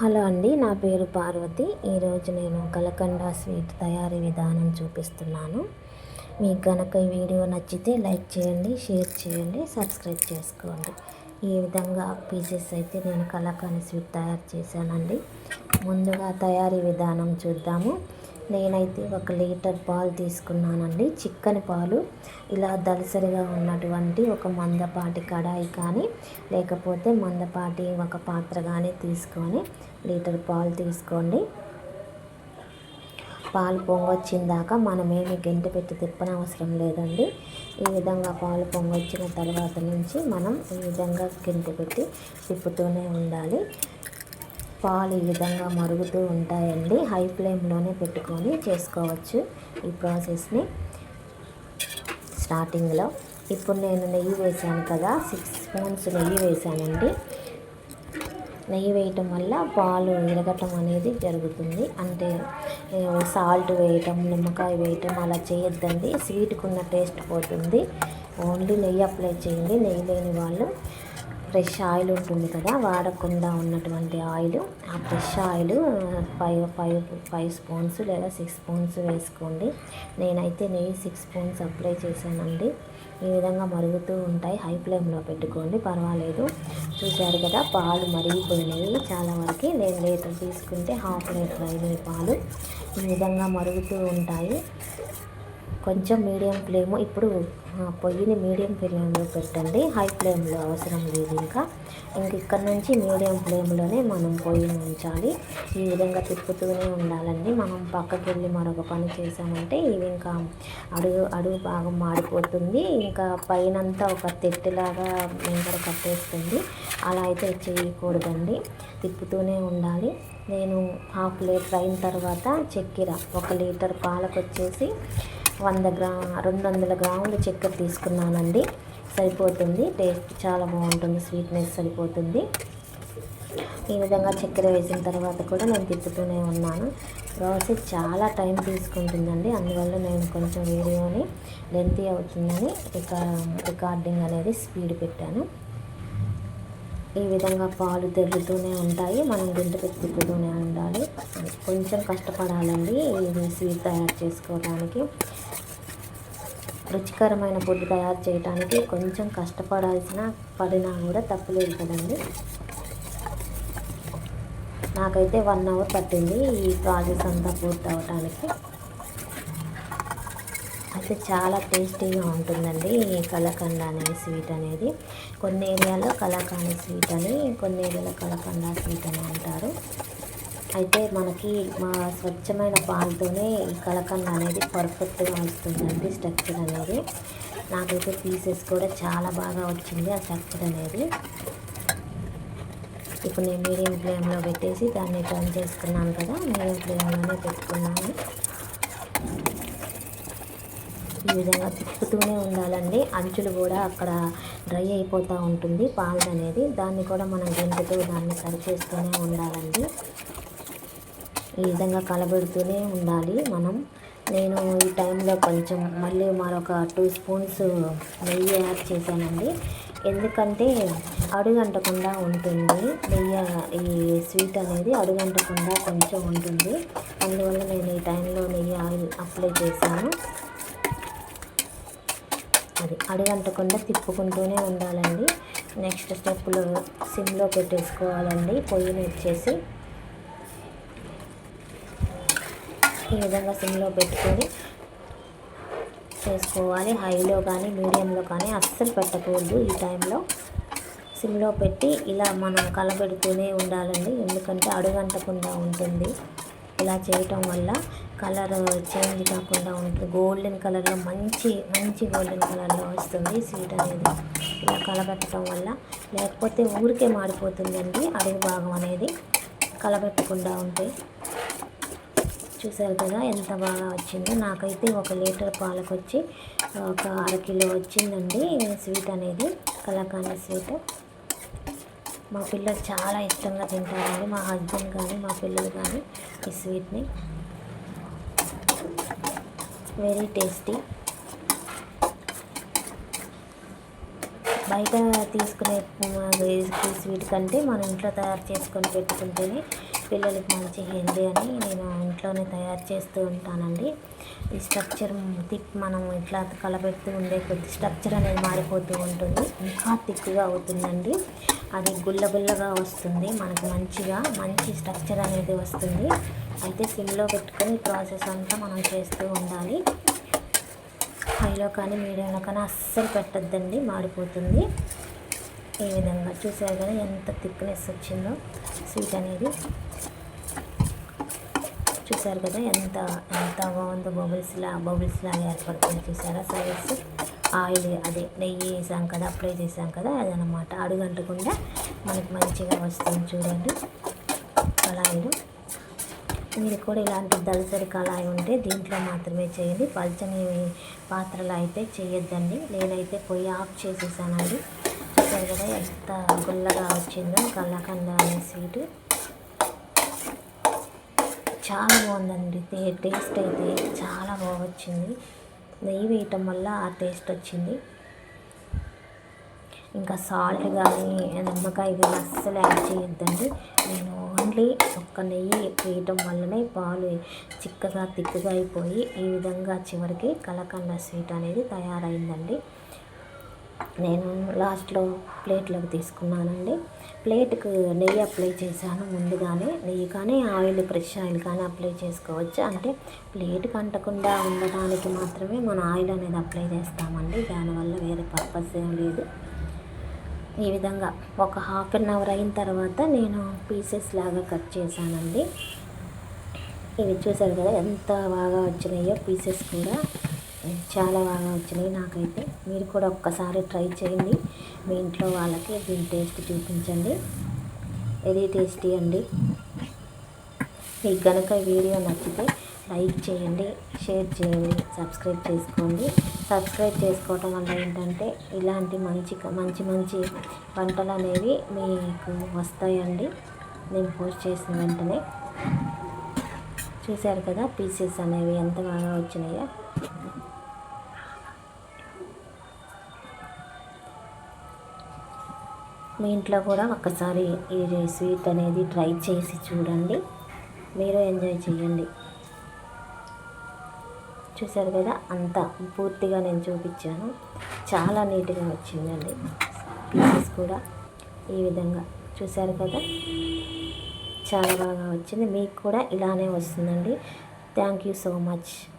Hello అండి నా పేరు పార్వతి. ఈరోజు నేను కలకండ స్వీట్ తయారీ విధానం చూపిస్తున్నాను. మీకు కనుక ఈ వీడియో నచ్చితే లైక్ చేయండి షేర్ చేయండి సబ్స్క్రైబ్ చేసుకోండి. ఈ విధంగా పీసెస్ అయితే నేను కలకండ స్వీట్ తయారు చేశానండి. ముందుగా తయారీ విధానం చూద్దాము. నేనైతే ఒక లీటర్ పాలు తీసుకున్నానండి. చిక్కని పాలు. ఇలా దలసరిగా ఉన్నటువంటి ఒక మందపాటి కడాయి కానీ లేకపోతే మందపాటి ఒక పాత్ర కానీ తీసుకొని లీటర్ పాలు తీసుకోండి. పాలు పొంగొచ్చిన దాకా మనమేమి గంట పెట్టి తిప్పనవసరం లేదండి. ఈ విధంగా పాలు పొంగొచ్చిన తర్వాత నుంచి మనం ఈ విధంగా గంట పెట్టి తిప్పుతూనే ఉండాలి. పాలు ఈ విధంగా మరుగుతూ ఉంటాయండి. హై ఫ్లేమ్లోనే పెట్టుకొని చేసుకోవచ్చు ఈ ప్రాసెస్ని. స్టార్టింగ్లో ఇప్పుడు నేను నెయ్యి వేసాను కదా సిక్స్ స్పూన్స్ నెయ్యి వేసానండి నెయ్యి వేయటం వల్ల పాలు విరగటం అనేది జరుగుతుంది. అంటే సాల్ట్ వేయటం నిమ్మకాయ వేయటం అలా చేయొద్దండి. స్వీట్కి ఉన్న టేస్ట్ పోతుంది. ఓన్లీ నెయ్యి అప్లై చేయండి. నెయ్యి లేని వాళ్ళు ఫ్రెష్ ఆయిల్ ఉంటుంది కదా వాడకుండా ఉన్నటువంటి ఆయిల్. ఆ fresh oil five five five spoons లేదా సిక్స్ స్పూన్స్ వేసుకోండి. నేనైతే నెయ్యి సిక్స్ స్పూన్స్ అప్లై చేశానండి. ఈ విధంగా మరుగుతూ ఉంటాయి. హై ఫ్లేమ్లో పెట్టుకోండి పర్వాలేదు. చూశారు కదా పాలు మరిగిపోయినాయి. చాలా వరకు నేను లీటర్ తీసుకుంటే హాఫ్ లీటర్ అయినాయి పాలు. ఈ విధంగా మరుగుతూ ఉంటాయి. కొంచెం మీడియం ఫ్లేమ్. ఇప్పుడు పొయ్యిని మీడియం ఫ్లేమ్లో పెట్టండి. హై ఫ్లేమ్లో అవసరం లేదు ఇంకా. ఇంక ఇక్కడ నుంచి మీడియం ఫ్లేమ్లోనే మనం పొయ్యిని ఉంచాలి. ఈ విధంగా తిప్పుతూనే ఉండాలండి. మనం పక్కకి వెళ్ళి మరొక పని చేసామంటే ఇవి ఇంకా అడుగు అడుగు బాగా మాడిపోతుంది. ఇంకా పైనంతా ఒక తెట్టులాగా వెంకట కట్టేస్తుంది. అలా అయితే చేయకూడదండి. తిప్పుతూనే ఉండాలి. నేను హాఫ్ లీటర్ అయిన తర్వాత చక్కెర ఒక లీటర్ పాలకు వచ్చేసి వంద గ్రా రెండు వందల గ్రాముల చక్కెర తీసుకున్నానండి. సరిపోతుంది. టేస్ట్ చాలా బాగుంటుంది. స్వీట్నెస్ సరిపోతుంది. ఈ విధంగా చక్కెర వేసిన తర్వాత కూడా నేను తిప్పుతూనే ఉన్నాను. ప్రాసెస్ చాలా టైం తీసుకుంటుందండి. అందువల్ల నేను కొంచెం వీడియోని లెంతీ అవుతుందని ఇక రికార్డింగ్ అనేది స్పీడ్ పెట్టాను. ఈ విధంగా పాలు తెరుతూనే ఉంటాయి. మనం గింట తిప్పుతూనే ఉండాలి. కొంచెం కష్టపడాలండి. ఇది స్వీట్ తయారు చేసుకోవడానికి. రుచికరమైన ఫుడ్ తయారు చేయడానికి కొంచెం కష్టపడాల్సిన పడినా కూడా తప్పులేదు కదండి. నాకైతే వన్ అవర్ పట్టింది ఈ ప్రాసెస్ అంతా పూర్తి అవడానికి అయితే చాలా టేస్టీగా ఉంటుందండి ఈ కలకండ అనే స్వీట్ అనేది. కొన్ని ఏరియాలో కలకాండ స్వీట్ అని కొన్ని ఏరియాలో కలకండ స్వీట్ అని అంటారు. అయితే మనకి మా స్వచ్ఛమైన పాలతోనే ఈ కలకండ అనేది పర్ఫెక్ట్గా వస్తుందండి స్ట్రక్చర్ అనేది. నాకైతే పీసెస్ కూడా చాలా బాగా వచ్చింది ఆ స్ట్రక్చర్ అనేది. ఇప్పుడు నేను మీడియం ఫ్లేమ్లో పెట్టేసి దాన్ని టర్న్ చేసుకున్నాను కదా మీడియం ఫ్లేమ్లోనే పెట్టుకున్నాను. ఈ విధంగా తిప్పుతూనే ఉండాలండి. అంచులు కూడా అక్కడ డ్రై అయిపోతూ ఉంటుంది పాలు అనేది దాన్ని కూడా మనం గెంటుతూ దాన్ని సరి చేస్తూనే ఉండాలండి. ఈ విధంగా కలబెడుతూనే ఉండాలి మనం. నేను ఈ టైంలో కొంచెం మళ్ళీ మరొక టూ స్పూన్స్ నెయ్యి యాడ్ చేశానండి. ఎందుకంటే అడుగంటకుండా ఉంటుంది. నెయ్యి ఈ స్వీట్ అనేది అడుగంటకుండా కొంచెం ఉంటుంది. అందువల్ల నేను ఈ టైంలో నెయ్యి ఆయిల్ అప్లై చేశాను. అది అడుగంటకుండా తిప్పుకుంటూనే ఉండాలండి. నెక్స్ట్ స్టెప్లో సిమ్లో పెట్టేసుకోవాలండి. పొయ్యిని వచ్చేసి ఈ విధంగా సిమ్లో పెట్టుకొని చేసుకోవాలి. హైలో కానీ మీడియంలో కానీ అస్సలు పెట్టకూడదు ఈ టైంలో. సిమ్లో పెట్టి ఇలా మనం కలబెడుతూనే ఉండాలండి. ఎందుకంటే అడుగంటకుండా ఉంటుంది. ఇలా చేయటం వల్ల కలర్ చేంజ్ కాకుండా ఉంటుంది. గోల్డెన్ కలర్లో మంచి మంచి గోల్డెన్ కలర్లో వస్తుంది స్వీట్ అనేది. ఇలా కలబెట్టడం వల్ల లేకపోతే ఊరికే మాడిపోతుందండి అడుగు భాగం అనేది. కలబెట్టకుండా ఉంటే. చూసారు కదా ఎంత బాగా వచ్చిందో. నాకైతే ఒక లీటర్ పాలకు వచ్చి ఒక అరకిలో వచ్చిందండి. స్వీట్ అనేది కలాకాండ స్వీట్. మా పిల్లలు చాలా ఇష్టంగా తింటారండి. మా హస్బెండ్ కానీ మా పిల్లలు కానీ ఈ స్వీట్ని. Very tasty. బయట తీసుకునే స్వీట్ కంటే మనం ఇంట్లో తయారు చేసుకొని పెట్టుకుంటేనే పిల్లలకి మంచి హెల్దీ అని నేను ఇంట్లోనే తయారు చేస్తూ ఉంటానండి. ఈ స్ట్రక్చర్ థిక్ మనం ఇట్లా కలబెడుతూ ఉండే కొద్ది స్ట్రక్చర్ అనేది మారిపోతూ ఉంటుంది. ఇంకా థిక్గా అవుతుందండి. అది గుల్ల గుల్లగా వస్తుంది. మనకు మంచిగా మంచి స్ట్రక్చర్ అనేది వస్తుంది. అయితే సిమ్లో పెట్టుకొని ప్రాసెస్ అంతా మనం చేస్తూ ఉండాలి. హైలో కానీ మీడియంలో కానీ అస్సలు పెట్టద్దండి. మాడిపోతుంది ఈ విధంగా చూసారు కదా ఎంత థిక్నెస్ వచ్చిందో స్వీట్ అనేది. చూసారు కదా ఎంత ఎంత బాగుందో బబుల్స్లా లా లాగా ఏర్పడుతుంది చూసారా? సైడ్స్ ఆయిల్ అదే నెయ్యి వేసాం కదా అప్లై చేసాం కదా అదనమాట అడుగంటకుండా మనకి మంచిగా వస్తుంది చూడండి. కళాయిలు. మీరు కూడా ఇలాంటి దళసరి కళాయి ఉంటే దీంట్లో మాత్రమే చేయండి. పల్చని పాత్రలు అయితే చేయొద్దండి. నేనైతే పొయ్యి ఆఫ్ చేసేసానండి. చూసారు కదా ఎంత గుల్లగా వచ్చిందో కళ్ళకంద అనే స్వీట్ చాలా బాగుందండి. టేస్ట్ అయితే చాలా బాగా వచ్చింది. నెయ్యి వేయటం వల్ల ఆ టేస్ట్ వచ్చింది. ఇంకా సాల్ట్ కానీ నిమ్మకాయ కానీ అస్సలు యాడ్ చేయొద్దండి. నేను ఓన్లీ ఒక్క నెయ్యి వేయటం వల్లనే పాలు చిక్కగా తిక్కుగా అయిపోయి ఈ విధంగా చివరికి కలకండ స్వీట్ అనేది తయారైందండి. నేను లాస్ట్లో ప్లేట్లోకి తీసుకున్నానండి. ప్లేట్కు నెయ్యి అప్లై చేశాను ముందుగానే. నెయ్యి కానీ ఆయిల్ ఫ్రెష్ ఆయిల్ కానీ అప్లై చేసుకోవచ్చు? అంటే ప్లేట్ కంటకుండా ఉండడానికి మాత్రమే మనం ఆయిల్ అనేది అప్లై చేస్తామండి. దానివల్ల వేరే పర్పస్ ఏం లేదు. ఈ విధంగా ఒక హాఫ్ అన్ అవర్ అయిన తర్వాత నేను పీసెస్ లాగా కట్ చేశానండి. ఇవి చూసారు కదా ఎంత బాగా వచ్చినాయో పీసెస్ కూడా. చాలా బాగా వచ్చినాయి నాకైతే. మీరు కూడా ఒక్కసారి ట్రై చేయండి. మీ ఇంట్లో వాళ్ళకి దీని టేస్ట్ చూపించండి. ఇది టేస్టీ అండి. మీకు కనుక వీడియో నచ్చితే లైక్ చేయండి షేర్ చేయండి సబ్స్క్రైబ్ చేసుకోండి. సబ్స్క్రైబ్ చేసుకోవటం వల్ల ఏంటంటే ఇలాంటి మంచి మంచి మంచి వంటలు అనేవి మీకు వస్తాయండి. నేను పోస్ట్ చేసిన వెంటనే. చూశారు కదా పీసెస్ అనేవి ఎంత బాగా వచ్చినాయో. మీ ఇంట్లో కూడా ఒక్కసారి ఈ స్వీట్ అనేది ట్రై చేసి చూడండి. మీరు ఎంజాయ్ చేయండి. చూసారు కదా? అంత పూర్తిగా నేను చూపించాను. చాలా నీట్గా వచ్చిందండి. పీసెస్ కూడా ఈ విధంగా. చూసారు కదా? చాలా బాగా వచ్చింది. మీకు కూడా ఇలానే వస్తుందండి. Thank you so much